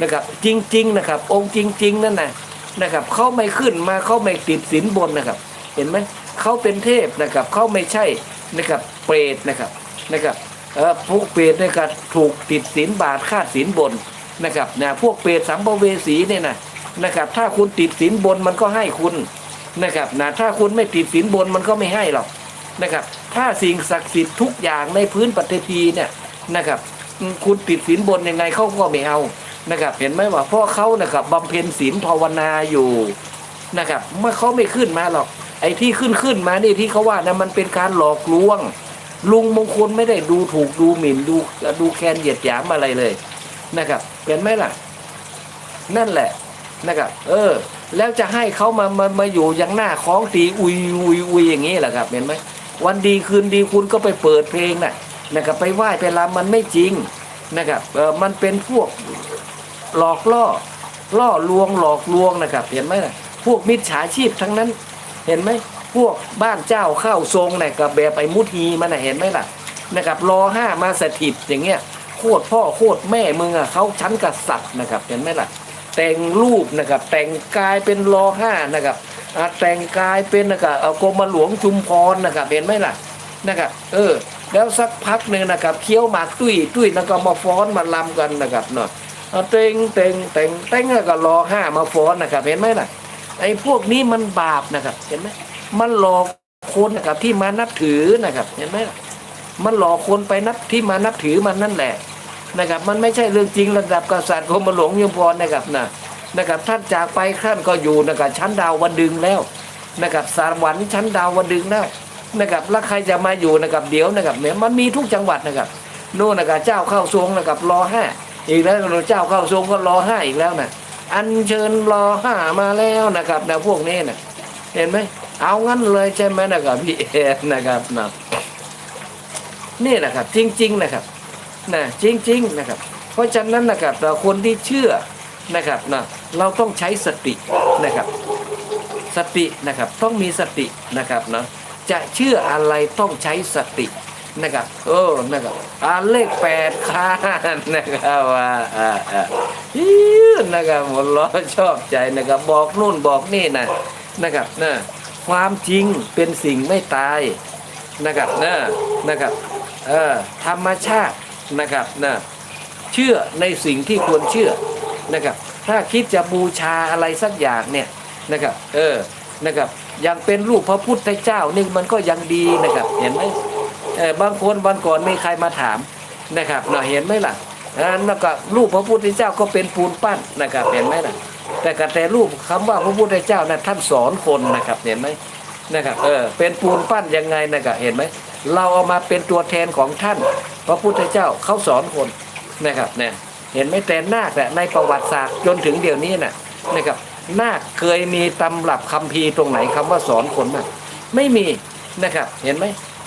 นะครับ จริง ๆ นะครับ องค์จริง ๆ นั่นนะนะครับเขาไม่ขึ้นมาเขาไม่ติดสินบนนะครับ เห็นไหมเขาเป็นเทพนะครับเขาไม่ใช่นะครับเปรตนะครับนะครับเออพวกเปรตนี่ยก็ถูกติดสินบาทค่าสินบนนะครับนะพวกเปรตสัมภเวสีเนี่ยนะนะครับ ถ้าคุณติดสินบนมันก็ให้คุณนะครับนะถ้าคุณไม่ติดสินบนมันก็ไม่ให้หรอกนะครับ ถ้าสิ่งศักดิ์สิทธิ์ทุกอย่างในพื้นปฏิพีเนี่ยนะครับ คุณติดสินบนยังไงเขาก็ไม่เอา นะครับ เห็นไหมว่าพราะเขานะครับบำเพ็ญศีลภาวนาอยู่นะครับเมื่อเขาไม่ขึ้นมาหรอก ไอ้ที่ขึ้นขึ้นมานี่ที่เขาว่านะมันเป็นการหลอกลวง ลุงมงคลไม่ได้ดูถูกดูหมิ่นดูดูแคลนเหยียดหยามอะไรเลยนะครับ เห็นไหมล่ะ นั่นแหละนะครับ เออ แล้วจะให้เขามามามาอยู่อย่างหน้าคล้องตีอุยอุยอุยอย่างนี้แหละครับ เห็นไหมวันดีคืนดีคุณก็ไปเปิดเพลงน่ะนะครับไปไหว้ไปรำมันไม่จริงนะครับเออมันเป็นพวก หลอกล่อล่อลวงหลอกลวงนะครับ เห็นไหมล่ะพวกมิจฉาชีพทั้งนั้น เห็นไหมพวกบ้านเจ้าเข้าทรงนี่ยกับแบบไอ้มุทีมันนะเห็นไหมล่ะนะครับรอห้ามาสถิตอย่างเงี้ยโคตรพ่อโคตรแม่มึงอะเขาชั้นกษัตริย์นะครับเห็นไหมล่ะ แต่งรูปนะครับแต่งกายเป็นรอห้านะครับแต่งกายเป็นนะครับเอากรมหลวงชุมพรนะครับเห็นไหมล่ะนะครับเออแล้วสักพักหนึ่งนะครับเคี้ยวหมากตุ้ยตุ้ยแล้วก็มาฟ้อนมาลำกันนะครับเนาะ เอาเต็งเต็งเต็งเต็งแล้วก็รอห้ามาฟ้อนนะครับเห็นไหมล่ะไอ้พวกนี้มันบาปนะครับ เห็นไหมมันหลอกคนนะครับที่มานับถือนะครับ เห็นไหมล่ะมันหลอกคนไปนับที่มานับถือมันนั่นแหละนะครับ มันไม่ใช่เรื่องจริงระดับกษัตริย์กรมหลวงยมพรนะครับนะนะครับ ท่านจากไปท่านก็อยู่นะครับชั้นดาววันดึงแล้วนะครับสารวันชั้นดาววันดึงแล้วนะครับแล้วใครจะมาอยู่นะครับเดี๋ยวนะครับเนี่ยมันมีทุกจังหวัดนะครับนู่นนะครับเจ้าเข้าทรงนะครับรอห้า อีกแล้วเจ้าเข้าทรงก็รอห้าอีกแล้วนะอันเชิญรอห้ามาแล้วนะครับนะพวกนี้นะเห็นไหมเอางั้นเลยใช่ไหมนะครับพี่เอนะครับนะนี่นะครับ จริง ๆนะครับนะจริง ๆนะครับ เพราะฉะนั้นนะครับเราคนที่เชื่อนะครับนะเราต้องใช้สตินะครับ สตินะครับต้องมีสตินะครับนะจะเชื่ออะไรต้องใช้สติ นะครับเออนะครับอ่าเลขแปดค้านนะครับว่าอ่าอ่าอิ๊วนะครับหัวล้อชอบใจนะครับ บอกนู่นบอกนี่นะนะครับนะความจริงเป็นสิ่งไม่ตายนะครับนะนะครับเออธรรมชาตินะครับนะเชื่อในสิ่งที่ควรเชื่อนะครับ ถ้าคิดจะบูชาอะไรสักอย่างเนี่ยนะครับ เออนะครับยังเป็นรูปพระพุทธเจ้านี่มันก็ยังดีนะครับ เห็นไหม บางคนวันก่อนมีใครมาถามนะครับเนาเห็นไหมล่ะอ่าแล้วก็รูปพระพุทธเจ้าก็เป็นปูนปั้นนะครับเห็นไหมล่ะ แต่กแต่รูปคำว่าพระพุทธเจ้านะท่านสอนคนนะครับเห็นไหมนะครับเออเป็นปูนปั้นยังไงนะครับเห็นไหมเราเอามาเป็นตัวแทนของท่าน พระพุทธเจ้าเขาสอนคนนะครับเนี่ยเห็นไหมแต่นาคเนี่ในประวัติศาสตร์จนถึงเดี๋ยวนี้น่ะนะครับนาคเคยมีตำรับคัมภีตรงไหนคำว่าสอนคนมั้งไม่มีนะครับเห็นไหม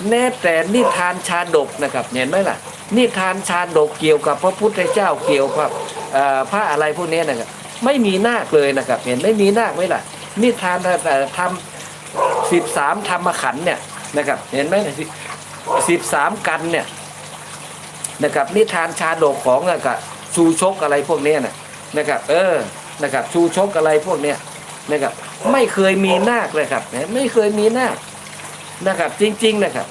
แน่แต่นิทานชาดกนะครับเห็นไหมล่ะ นิทานชาดกเกี่ยวกับพระพุทธเจ้าเกี่ยวกับเอ่อพระอะไรพวกนี้นะครับไม่มีนาคเลยนะครับ เห็นไม่มีนาคไหมล่ะ นิทานทำสิบสามธรรมขันเนี่ยนะครับ เห็นไหมสิบสามกันเนี่ยนะครับนิทานชาดกของนะครับชูชกอะไรพวกนี้นะนะครับ เออนะครับชูชกอะไรพวกเนี้ยนะครับไม่เคยมีนาคเลยครับ ไม่เคยมีนาค นะครับ จริง ๆ นะครับ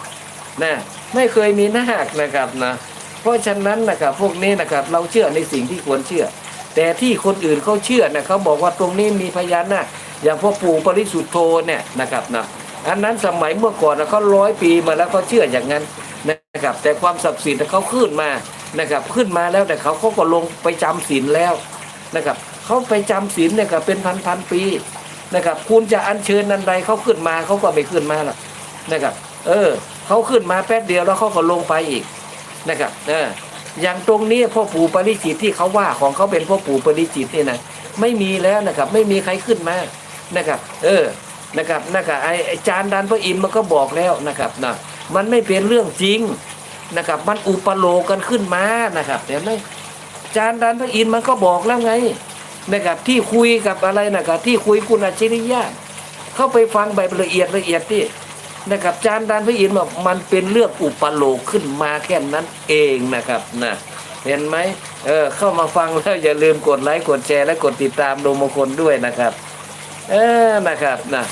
นะไม่เคยมีนาคนะครับนะเพราะฉะนั้นนะครับพวกนี้นะครับเราเชื่อในสิ่งที่ควรเชื่อ แต่ที่คนอื่นเขาเชื่อนะเขาบอกว่าตรงนี้มีพญานาคอย่างพ่อปู่ปริสุทธโธเนี่ยนะครับนะอันนั้นสมัยเมื่อก่อนนะเขาร้อยปีมาแล้วเขาเชื่ออย่างนั้นนะครับ แต่ความศักดิ์สิทธิ์เขาขึ้นมานะครับ ขึ้นมาแล้วแต่เขาเขาก็ลงไปจำศีลแล้วนะครับเขาไปจำศีลเนี่ยก็เป็นพันพันปีนะครับ คุณจะอัญเชิญนันใดเขาขึ้นมาเขาก็ไม่ขึ้นมาหรอก นะครับ เออเขาขึ้นมาแป๊บเดียวแล้วเขาก็ลงไปอีกนะครับเอออย่างตรงนี้พ่อปู่ปริจิตที่เขาว่าของเขาเป็นพ่อปู่ปริจิตนี่นะไม่มีแล้วนะครับ ไม่มีใครขึ้นมานะครับ เออนะครับนะครับไอไอจานดันพระอินทร์มันก็บอกแล้วนะครับนะมันไม่เป็นเรื่องจริงนะครับ มันอุปโลกกันขึ้นมานะครับเห็นไหมจานดันพระอินทร์มันก็บอกแล้วไงนะครับที่คุยกับอะไรนะครับที่คุยคุณอัจฉริยะเข้าไปฟังแบบละเอียดละเอียดที่ นะครับจานดานพระอินทร์บอกมันเป็นเรื่องอุปโลกขึ้นมาแค่นั้นเองนะครับนะเห็นไหมเออเข้ามาฟังแล้วอย่าลืมกดไลค์กดแชร์และกดติดตามดูมงคลด้วยนะครับ เออนะครับนะ